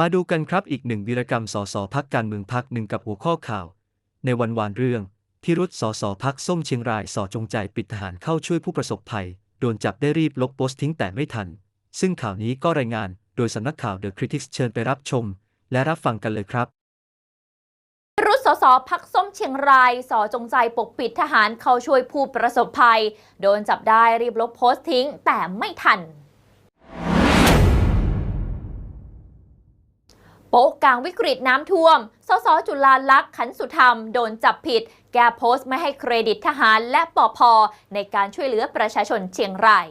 มาดูกันครับอีกหนึ่งวีรกรรมสสพักการเมืองพักหนึ่งกับหัวข้อข่าว ในวันวานเรื่องที่รุดสสพักส้มเชียงรายสอจงใจปิดทหารเข้าช่วยผู้ประสบภัย โดนจับได้รีบลบโพสต์ทิ้งแต่ไม่ทัน ซึ่งข่าวนี้ก็รายงานโดยสำนักข่าว The Critics เชิญไปรับชม และรับฟังกันเลยครับรุดสสพักส้มเชียงรายสอจงใจปกปิดทหารเข้าช่วยผู้ประสบภัย โดนจับได้รีบลบโพสต์ทิ้งแต่ไม่ทัน ป๊ะกลางวิกฤตน้ำท่วม สสจุลาลักษณ์ขันสุธรรม โดนจับผิด แก้โพสต์ไม่ให้เครดิตทหารและปอพในการช่วยเหลือประชาชนเชียงราย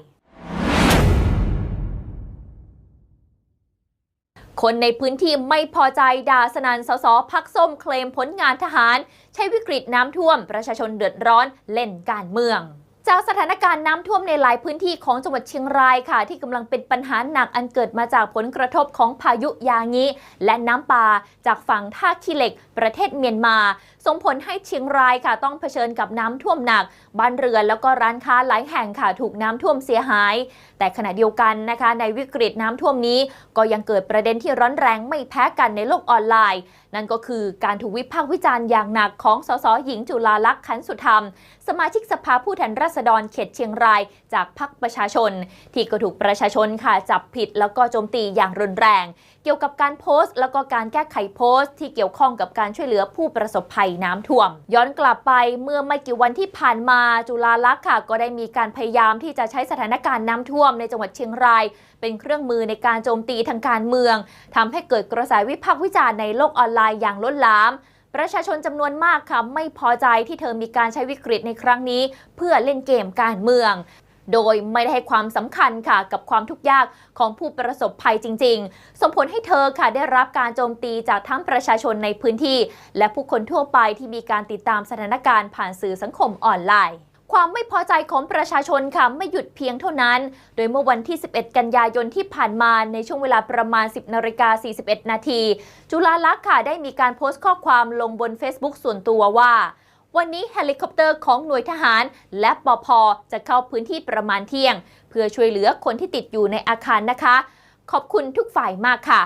คนในพื้นที่ไม่พอใจด่าสนันสสพักส้มเคลมผลงานทหาร ใช้วิกฤตน้ำท่วม ประชาชนเดือดร้อนเล่นการเมือง จากสถานการณ์น้ำท่วมในหลายพื้นที่ของจังหวัดเชียงรายค่ะ ที่กำลังเป็นปัญหาหนักอันเกิดมาจากผลกระทบของพายุยางิและน้ำป่าจากฝั่งท่าขี้เหล็ก ประเทศเมียนมา ส่งผลให้เชียงรายค่ะ ต้องเผชิญกับน้ำท่วมหนัก บ้านเรือนแล้วก็ร้านค้าหลายแห่งค่ะถูกน้ำท่วมเสียหาย แต่ขณะเดียวกันนะคะ ในวิกฤตน้ำท่วมนี้ ก็ยังเกิดประเด็นที่ร้อนแรงไม่แพ้กันในโลกออนไลน์ นั่นก็คือการถูกวิพากษ์วิจารณ์อย่างหนักของสสหญิงจุลาลักษณ์ขันสุธรรม สมาชิกสภาผู้แทนราษฎรเขตเชียงรายจากพรรคประชาชน ที่ก็ถูกประชาชนค่ะจับผิดแล้วก็โจมตีอย่างรุนแรง เกี่ยวกับการโพสต์ แล้วก็การแก้ไขโพสต์ ที่เกี่ยวข้องกับการช่วยเหลือผู้ประสบภัยน้ำท่วม ย้อนกลับไปเมื่อไม่กี่วันที่ผ่านมาจุฬาลักษณ์ค่ะ ก็ได้มีการพยายามที่จะใช้สถานการณ์น้ำท่วมในจังหวัดเชียงราย เป็นเครื่องมือในการโจมตีทางการเมืองทำให้เกิดกระแสวิพากษ์วิจารณ์ในโลกออนไลน์อย่างล้นหลาม ประชาชนจำนวนมากค่ะไม่พอใจที่เธอมีการใช้วิกฤตในครั้งนี้ เพื่อเล่นเกมการเมืองโดยไม่ได้ให้ความสำคัญค่ะกับความทุกข์ยากของผู้ประสบภัยจริง ๆ ส่งผลให้เธอค่ะได้รับการโจมตีจากทั้งประชาชนในพื้นที่ และผู้คนทั่วไปที่มีการติดตามสถานการณ์ผ่านสื่อสังคมออนไลน์ ความไม่พอใจของประชาชนค่ะไม่หยุดเพียงเท่านั้น โดยเมื่อวันที่ 11 กันยายนที่ผ่านมาในช่วงเวลาประมาณ 10นาฬิกา41 นาที จุฬาลักษณ์ค่ะได้มีการโพสต์ข้อความลงบน Facebook ส่วนตัวว่า วันนี้เฮลิคอปเตอร์ของหน่วยทหาร และปอพจะเข้าพื้นที่ประมาณเที่ยง เพื่อช่วยเหลือคนที่ติดอยู่ในอาคารนะคะ ขอบคุณทุกฝ่ายมากค่ะ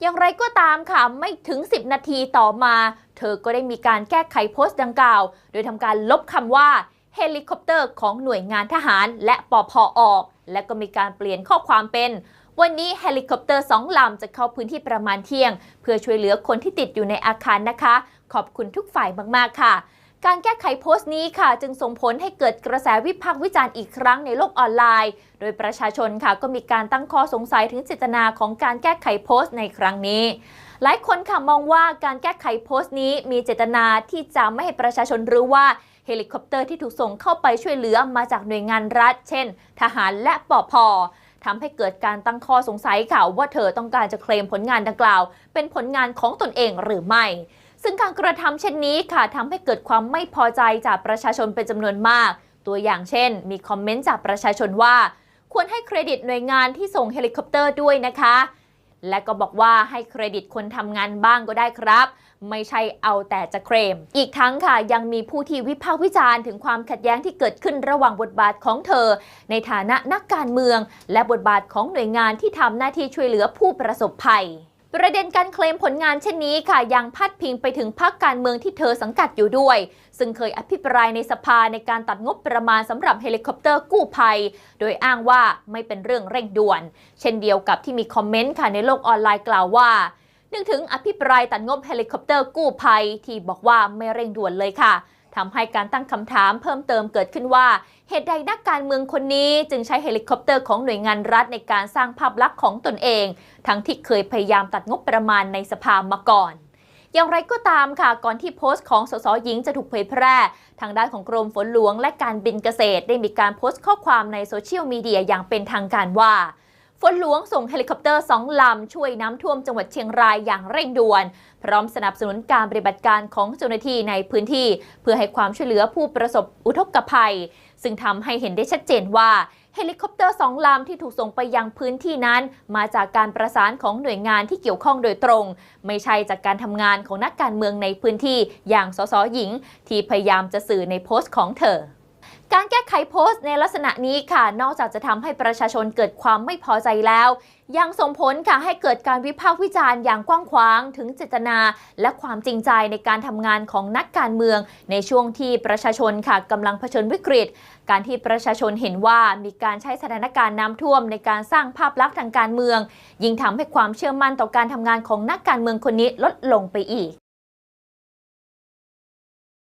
อย่างไรก็ตามค่ะ ไม่ถึง 10 นาทีต่อมา เธอก็ได้มีการแก้ไขโพสต์ดังกล่าว โดยทำการลบคำว่า เฮลิคอปเตอร์ของหน่วยงานทหารและปอพออก และก็มีการเปลี่ยนข้อความเป็น วันนี้เฮลิคอปเตอร์สองลำจะเข้าพื้นที่ประมาณเที่ยง เพื่อช่วยเหลือคนที่ติดอยู่ในอาคารนะคะ ขอบคุณทุกฝ่ายมากๆค่ะการแก้ไขโพสต์นี้ค่ะ จึงส่งผลให้เกิดกระแสวิพากษ์วิจารณ์อีกครั้งในโลกออนไลน์ โดยประชาชนค่ะก็มีการตั้งข้อสงสัยถึงเจตนาของการแก้ไขโพสต์ในครั้งนี้ หลายคนค่ะมองว่าการแก้ไขโพสต์นี้มีเจตนาที่จะไม่ให้ประชาชนรู้ว่า ฮลิคอปเตอร์ที่ถูกส่งเข้าไปช่วยเหลือมาจากหน่วยงานรัฐ เช่น ทหารและปอพทำให้เกิดการตั้งข้อสงสัยค่ะว่าเธอต้องการจะเคลมผลงานดังกล่าว เป็นผลงานของตนเองหรือไม่ ซึ่งการกระทำเช่นนี้ค่ะทำให้เกิดความไม่พอใจจากประชาชนเป็นจำนวนมาก ตัวอย่างเช่น มีคอมเมนต์จากประชาชนว่า ควรให้เครดิตหน่วยงานที่ส่งเฮลิคอปเตอร์ด้วยนะคะ และก็บอกว่าให้เครดิตคนทำงานบ้างก็ได้ครับ ไม่ใช่เอาแต่จะเคลม อีกทั้งค่ะยังมีผู้ที่วิพากษ์วิจารณ์ถึงความขัดแย้งที่เกิดขึ้นระหว่างบทบาทของเธอ ในฐานะนักการเมือง และบทบาทของหน่วยงานที่ทำหน้าที่ช่วยเหลือผู้ประสบภัย ประเด็นการเคลมผลงานเช่นนี้ค่ะยังพาดพิงไปถึงพรรคการเมืองที่เธอสังกัดอยู่ด้วย ซึ่งเคยอภิปรายในสภาในการตัดงบประมาณสำหรับเฮลิคอปเตอร์กู้ภัย โดยอ้างว่าไม่เป็นเรื่องเร่งด่วน เช่นเดียวกับที่มีคอมเมนต์ค่ะในโลกออนไลน์กล่าวว่านึกถึงอภิปรายตัดงบเฮลิคอปเตอร์กู้ภัย ที่บอกว่าไม่เร่งด่วนเลยค่ะ ทำให้การตั้งคำถามเพิ่มเติมเกิดขึ้นว่า เหตุใดนักการเมืองคนนี้จึงใช้เฮลิคอปเตอร์ของหน่วยงานรัฐในการสร้างภาพลักษณ์ของตนเอง ทั้งที่เคยพยายามตัดงบประมาณในสภามาก่อน อย่างไรก็ตามค่ะ ก่อนที่โพสต์ของสสหญิงจะถูกเผยแพร่ ทางด้านของกรมฝนหลวงและการบินเกษตร ได้มีการโพสต์ข้อความในโซเชียลมีเดียอย่างเป็นทางการว่า ฝนหลวงส่งเฮลิคอปเตอร์สองลำ ช่วยน้ำท่วมจังหวัดเชียงรายอย่างเร่งด่วน พร้อมสนับสนุนการปฏิบัติการของเจ้าหน้าที่ในพื้นที่ เพื่อให้ความช่วยเหลือผู้ประสบอุทกภัย ซึ่งทำให้เห็นได้ชัดเจนว่าเฮลิคอปเตอร์สองลำที่ถูกส่งไปยังพื้นที่นั้น มาจากการประสานของหน่วยงานที่เกี่ยวข้องโดยตรง ไม่ใช่จากการทำงานของนักการเมืองในพื้นที่อย่างสสหญิง ที่พยายามจะสื่อในโพสต์ของเธอ การแก้ไขโพสต์ในลักษณะนี้ค่ะ นอกจากจะทำให้ประชาชนเกิดความไม่พอใจแล้ว ยังส่งผลค่ะให้เกิดการวิพากษ์วิจารณ์อย่างกว้างขวางถึงเจตนา และความจริงใจในการทำงานของนักการเมือง ในช่วงที่ประชาชนค่ะกำลังเผชิญวิกฤต การที่ประชาชนเห็นว่ามีการใช้สถานการณ์น้ำท่วมในการสร้างภาพลักษณ์ทางการเมือง ยิ่งทำให้ความเชื่อมั่นต่อการทำงานของนักการเมืองคนนี้ลดลงไปอีก